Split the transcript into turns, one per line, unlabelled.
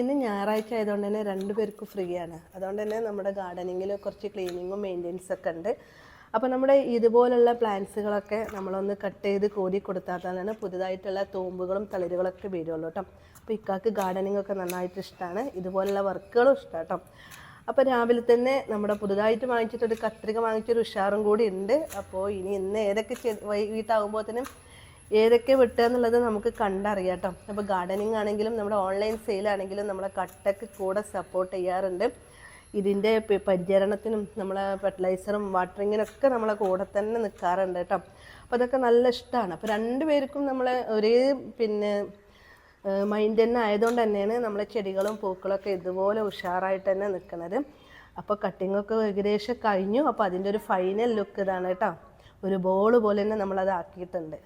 ഇന്ന് ഞായറാഴ്ച ആയതുകൊണ്ട് തന്നെ രണ്ടുപേർക്കും ഫ്രീ ആണ് അതുകൊണ്ട് തന്നെ നമ്മുടെ ഗാർഡനിങ്ങിൽ കുറച്ച് ക്ലീനിങ്ങും മെയിന്റെനൻസ് ഒക്കെ ഉണ്ട്. അപ്പോൾ നമ്മുടെ ഇതുപോലുള്ള പ്ലാന്റ്സുകളൊക്കെ നമ്മളൊന്ന് കട്ട് ചെയ്ത് കോരി കൊടുത്താൽ തന്നെയാണ് പുതുതായിട്ടുള്ള തോമ്പുകളും തളിരുകളൊക്കെ വീഴുള്ളൂ കേട്ടോ. അപ്പോൾ ഇക്കാക്ക് ഗാർഡനിങ് ഒക്കെ നന്നായിട്ട് ഇഷ്ടമാണ്. ഇതുപോലുള്ള വർക്കുകളും ഇഷ്ടമാണ് കേട്ടോ അപ്പോൾ രാവിലെ തന്നെ നമ്മുടെ പുതുതായിട്ട് വാങ്ങിച്ചിട്ടൊരു കത്രിക വാങ്ങിച്ചൊരു ഉഷാറും കൂടി ഉണ്ട്. അപ്പോൾ ഇനി ഇന്ന് ഏതൊക്കെ വൈകിട്ടാകുമ്പോഴത്തേനും ഏതൊക്കെ വെട്ടുക എന്നുള്ളത് നമുക്ക് കണ്ടറിയാം കേട്ടോ അപ്പോൾ ഗാർഡനിങ് ആണെങ്കിലും നമ്മുടെ ഓൺലൈൻ സെയിലാണെങ്കിലും നമ്മളെ കട്ടക്ക് കൂടെ സപ്പോർട്ട് ചെയ്യാറുണ്ട്. ഇതിന്റെ പരിചരണത്തിനും നമ്മളെ ഫെർട്ടിലൈസറും വാട്ടറിങ്ങിനൊക്കെ നമ്മളെ കൂടെ തന്നെ നിൽക്കാറുണ്ട് കേട്ടോ. അപ്പോൾ അതൊക്കെ നല്ല ഇഷ്ടമാണ് അപ്പോൾ രണ്ടുപേർക്കും നമ്മൾ ഒരേ പിന്നെ മൈൻഡ് തന്നെ ആയതുകൊണ്ട് തന്നെയാണ് നമ്മളെ ചെടികളും പൂക്കളൊക്കെ ഇതുപോലെ ഉഷാറായിട്ട് തന്നെ നിൽക്കുന്നത് അപ്പോൾ കട്ടിങ്ങൊക്കെ ഏകദേശം കഴിഞ്ഞു. അപ്പോൾ അതിന്റെ ഒരു ഫൈനൽ ലുക്ക് ഇതാണ് കേട്ടോ. ഒരു ബോൾ പോലെ തന്നെ നമ്മളത് ആക്കിയിട്ടുണ്ട്.